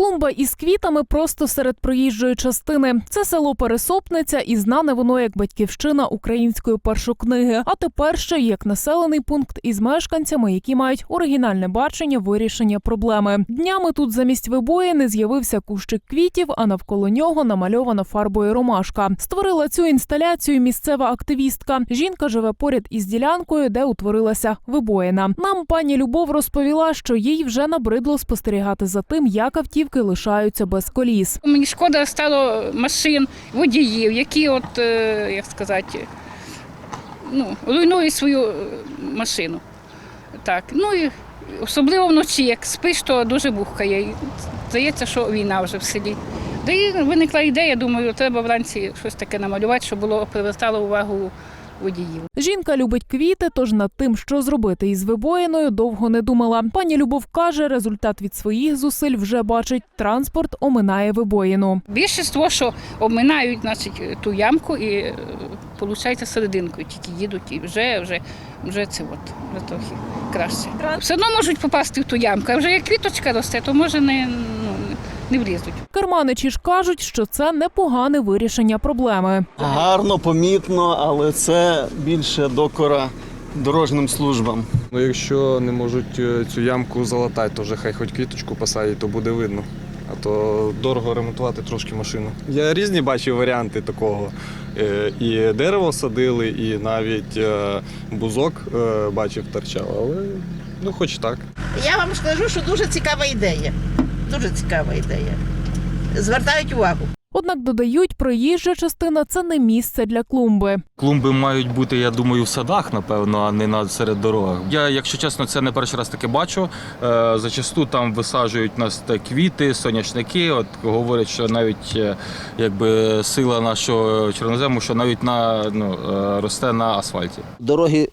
Клумба із квітами просто серед проїжджої частини. Це село Пересопниця, і знане воно як батьківщина української першокниги. А тепер ще як населений пункт із мешканцями, які мають оригінальне бачення вирішення проблеми. Днями тут замість вибоїни з'явився кущик квітів, а навколо нього намальована фарбою ромашка. Створила цю інсталяцію місцева активістка. Жінка живе поряд із ділянкою, де утворилася вибоїна. Нам пані Любов розповіла, що їй вже набридло спостерігати за тим, як автівки лишаються без коліс. Мені шкода стало машин, водіїв, які, от, е, як сказати, ну, руйнують свою е, машину. Так. Ну і особливо вночі, як спиш, то дуже бухкає. Здається, що війна вже в селі. Да і виникла ідея, думаю, треба вранці щось таке намалювати, щоб було привертало увагу водіїв. Жінка любить квіти, тож над тим, що зробити із вибоїною, довго не думала. Пані Любов каже, результат від своїх зусиль вже бачить. Транспорт оминає вибоїну. Більшість, що обминають значить, ту ямку і виходить серединкою, тільки їдуть і вже, вже, вже це от, вже трохи краще. Все одно можуть попасти в ту ямку, а вже як квіточка росте, то може не, ну, не влізуть. Керманичі ж кажуть, що це непогане вирішення проблеми. Гарно, помітно, але це більше докора дорожнім службам. Ну, якщо не можуть е, цю ямку залатати, то вже хай хоч квіточку посадять, то буде видно. А то дорого ремонтувати трошки машину. Я різні бачив варіанти такого. Е, І дерево садили, і навіть е, бузок бачив торчав, але ну хоч так. Я вам скажу, що дуже цікава ідея. Дуже цікава ідея. Звертають увагу. Однак додають, проїжджа частина це не місце для клумби. Клумби мають бути, я думаю, в садах, напевно, а не на серед дорогах. Я, якщо чесно, це не перший раз таке бачу. Е, зачасту там висаджують нас квіти, соняшники. От говорять, що навіть е, якби сила нашого чорнозему, що навіть на ну е, росте на асфальті. Дороги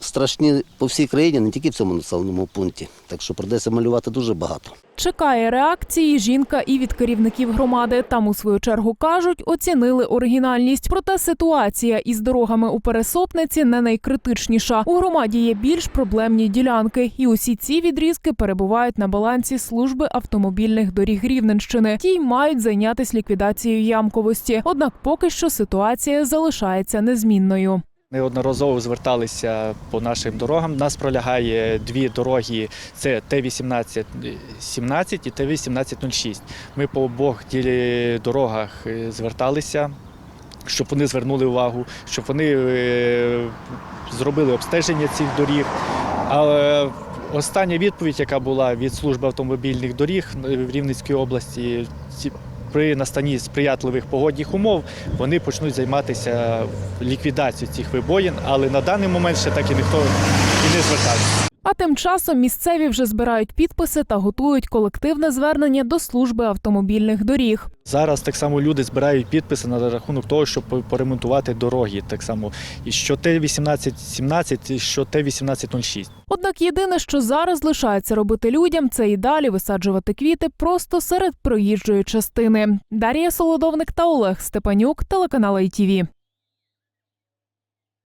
страшні по всій країні, не тільки в цьому населеному пункті. Так що придеться малювати дуже багато. Чекає реакції жінка і від керівників громади. Там у свою чергу кажуть, оцінили оригінальність. Проте ситуація із дорогами у пересопниці не найкритичніша. У громаді є більш проблемні ділянки, і усі ці відрізки перебувають на балансі служби автомобільних доріг Рівненщини. Ті й мають зайнятися ліквідацією ямковості. Однак поки що ситуація залишається незмінною. Неодноразово зверталися по нашим дорогам. Нас пролягає дві дороги: це Т-18-17 і Т-18-06. Ми по обох дорогах е, зверталися, щоб вони звернули увагу, щоб вони е, зробили обстеження цих доріг. Але остання відповідь, яка була від служби автомобільних доріг в Рівненській області, при настанні сприятливих погодних умов вони почнуть займатися ліквідацією цих вибоїн, але на даний момент ще так і ніхто і не звертався. А тим часом місцеві вже збирають підписи та готують колективне звернення до служби автомобільних доріг. Зараз так само люди збирають підписи на рахунок того, щоб поремонтувати дороги. Так само і що Т-18-17, і що Т-18-06. Однак єдине, що зараз лишається робити людям, це і далі висаджувати квіти просто серед проїжджої частини. Дар'я Солодовник та Олег Степанюк, телеканал ITV.